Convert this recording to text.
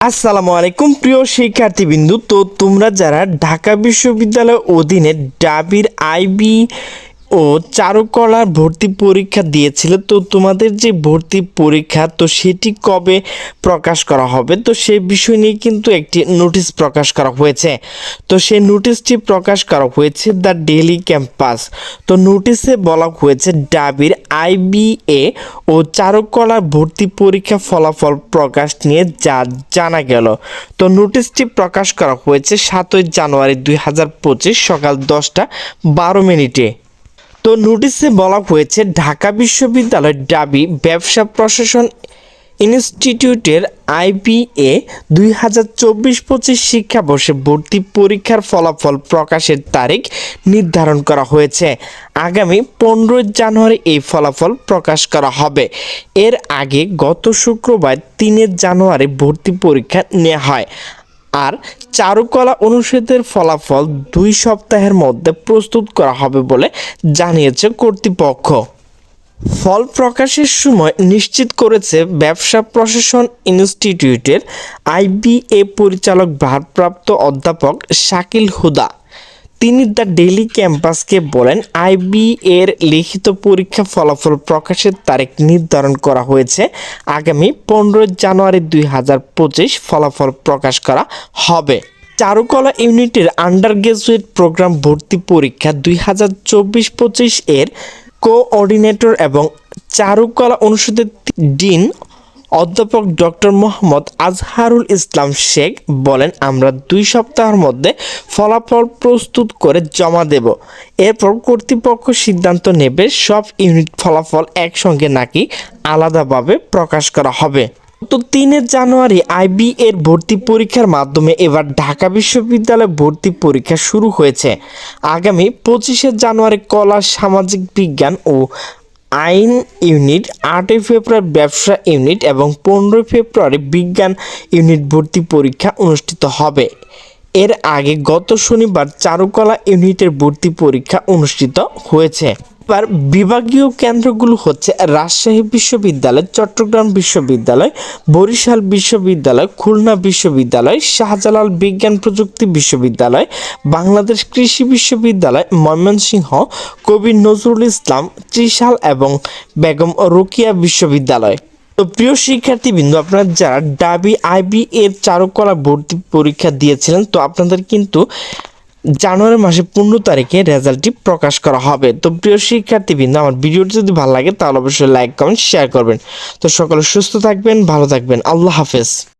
আসসালামু আলাইকুম প্রিয় শিক্ষার্থীবৃন্দু। তো তোমরা যারা ঢাকা বিশ্ববিদ্যালয়ের অধীনে ডাবির আইবি ও চারুকলার ভর্তি পরীক্ষা দিয়েছিলে। তো তোমাদের যে ভর্তি পরীক্ষা, তো সেটি কবে প্রকাশ করা হবে? তো সেই বিষয় নিয়ে কিন্তু একটি নোটিশ প্রকাশ করা হয়েছে। তো সেই নোটিশটি প্রকাশ করা হয়েছে দ্য ডেলি ক্যাম্পাস। তো নোটিশে বলা হয়েছে, ডাবির আইবিএ ও চারুকলার ভর্তি পরীক্ষা ফলাফল প্রকাশ নিয়ে যা জানা গেল। তো নোটিশটি প্রকাশ করা হয়েছে সাতই জানুয়ারি দুই হাজার পঁচিশ সকাল দশটা বারো মিনিটে। তো নোটিশে বলা হয়েছে, ঢাকা বিশ্ববিদ্যালয়ের ডাবি ব্যবসা প্রশাসন ইনস্টিটিউটের আইবিএ দুই হাজার চব্বিশ পঁচিশ শিক্ষাবর্ষে ভর্তি পরীক্ষার ফলাফল প্রকাশের তারিখ নির্ধারণ করা হয়েছে। আগামী পনেরোই জানুয়ারি এই ফলাফল প্রকাশ করা হবে। এর আগে গত শুক্রবার তিনের জানুয়ারি ভর্তি পরীক্ষা নেওয়া হয়। আর চারুকলা অনুষদের ফলাফল দুই সপ্তাহের মধ্যে প্রস্তুত করা হবে বলে জানিয়েছে কর্তৃপক্ষ। ফল প্রকাশের সময় নিশ্চিত করেছে ব্যবসা প্রশাসন ইনস্টিটিউটের আইবিএ পরিচালক ভারপ্রাপ্ত অধ্যাপক শাকিল হুদা। তিনি দ্য ডেইলি ক্যাম্পাসকে বলেন আইবি এর লিখিত পরীক্ষা ফলাফল প্রকাশের তারিখ নির্ধারণ করা হয়েছে। আগামী পনেরোই জানুয়ারি দুই হাজার পঁচিশ ফলাফল প্রকাশ করা হবে। চারুকলা ইউনিটের আন্ডার গ্রাজুয়েট প্রোগ্রাম ভর্তি পরীক্ষা দুই হাজার চব্বিশ পঁচিশ এর কোঅর্ডিনেটর এবং চারুকলা অনুষদের ডিন অধ্যাপক ডক্টর মোহাম্মদ আজহারুল ইসলাম শেখ বলেন, আমরা দুই সপ্তাহের মধ্যে ফলাফল প্রস্তুত করে জমা দেব। এরপর কর্তৃপক্ষ সিদ্ধান্ত নেবে সব ইউনিট ফলাফল একসঙ্গে নাকি আলাদাভাবে প্রকাশ করা হবে। তো তিনের জানুয়ারি আইবি এর ভর্তি পরীক্ষার মাধ্যমে এবার ঢাকা বিশ্ববিদ্যালয়ে ভর্তি পরীক্ষা শুরু হয়েছে। আগামী পঁচিশে জানুয়ারি কলা, সামাজিক বিজ্ঞান ও আইন ইউনিট, আটই ফেব্রুয়ারি ব্যবসা ইউনিট এবং পনেরোই ফেব্রুয়ারি বিজ্ঞান ইউনিট ভর্তি পরীক্ষা অনুষ্ঠিত হবে। এর আগে গত শনিবার চারুকলা ইউনিটের ভর্তি পরীক্ষা অনুষ্ঠিত হয়েছে। এবার বিভাগীয় কেন্দ্রগুলো হচ্ছে রাজশাহী বিশ্ববিদ্যালয়, চট্টগ্রাম বিশ্ববিদ্যালয়, বরিশাল বিশ্ববিদ্যালয়, খুলনা বিশ্ববিদ্যালয়, শাহজালাল বিজ্ঞান প্রযুক্তি বিশ্ববিদ্যালয়, বাংলাদেশ কৃষি বিশ্ববিদ্যালয়, ময়মনসিংহ, কবি নজরুল ইসলাম, ত্রিশাল এবং বেগম রোকিয়া বিশ্ববিদ্যালয়। তো প্রিয় শিক্ষার্থীবৃন্দ, আপনারা যারা ডাবি আইবি এর চারুকলা ভর্তি পরীক্ষা দিয়েছিলেন, তো আপনাদের কিন্তু জানুয়ারি মাসে পনেরো তারিখে রেজাল্টটি প্রকাশ করা হবে। তো প্রিয় শিক্ষার্থীবৃন্দ, আমার ভিডিওটি যদি ভালো লাগে তাহলে অবশ্যই লাইক, কমেন্ট শেয়ার করবেন। তো সকলে সুস্থ থাকবেন, ভালো থাকবেন। আল্লাহ হাফেজ।